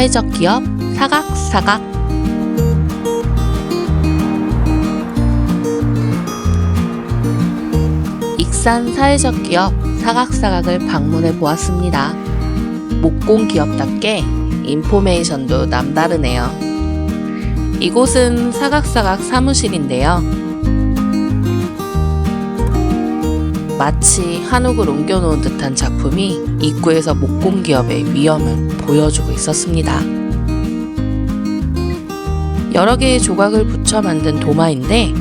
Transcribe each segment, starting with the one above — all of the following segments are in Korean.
사회적 기업 사각사각 익산 사회적 기업 사각사각을 방문해 보았습니다. 목공 기업답게 인포메이션도 남다르네요. 이곳은 사각사각 사무실인데요. 마치 한옥을 옮겨놓은 듯한 작품이 입구에서 목공 기업의 위험을 보여주고 있었습니다. 여러 개의 조각을 붙여 만든 도마인데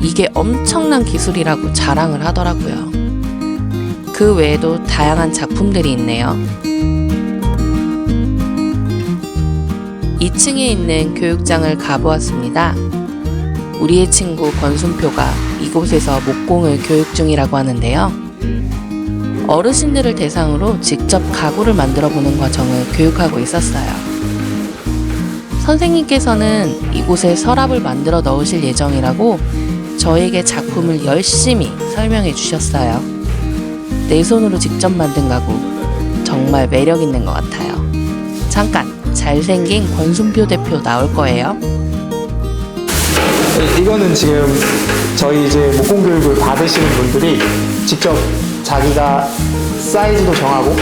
이게 엄청난 기술이라고 자랑을 하더라고요. 그 외에도 다양한 작품들이 있네요. 2층에 있는 교육장을 가보았습니다. 우리의 친구 권순표가 이곳에서 목공을 교육 중이라고 하는데요. 어르신들을 대상으로 직접 가구를 만들어 보는 과정을 교육하고 있었어요. 선생님께서는 이곳에 서랍을 만들어 넣으실 예정이라고 저에게 작품을 열심히 설명해 주셨어요. 내 손으로 직접 만든 가구 정말 매력 있는 것 같아요. 잠깐 잘생긴 권순표 대표 나올 거예요. 이거는 지금 저희 이제 목공 교육을 받으시는 분들이 직접 자기가 사이즈도 정하고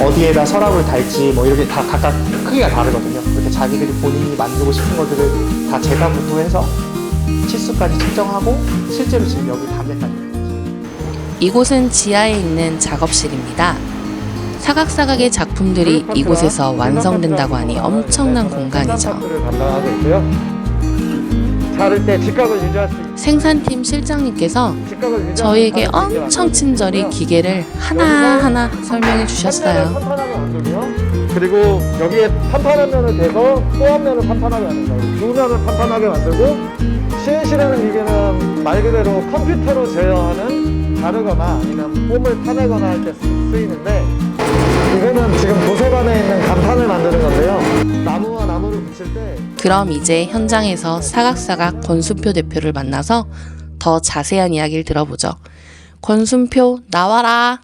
어디에다 서랍을 달지 뭐 이렇게 다 각각 크기가 다르거든요. 그렇게 자기들이 본인이 만들고 싶은 것들을 다 재단부터 해서 치수까지 측정하고 실제로 지금 여기 가게까지 이곳은 지하에 있는 작업실입니다. 사각사각의 작품들이 이곳에서 완성된다고 하니 엄청난 공간이죠. 자를 때 직각을 유지할 수 있- 생산팀 실장님께서 직각을 유지하는 저에게 자를 엄청. 친절히 기계를 하나하나 설명해 주셨어요. 판판하게 만들고요. 그리고 여기에 판판한 면을 대서 또 한 면을 판판하게 거예요. 두 면을 판판하게 만들고 CNC라는 기계는 말 그대로 컴퓨터로 제어하는 자르거나 아니면 폼을 타내거나 할 때 쓰이는데 그럼 이제 현장에서 사각사각 권순표 대표를 만나서 더 자세한 이야기를 들어보죠. 권순표 나와라.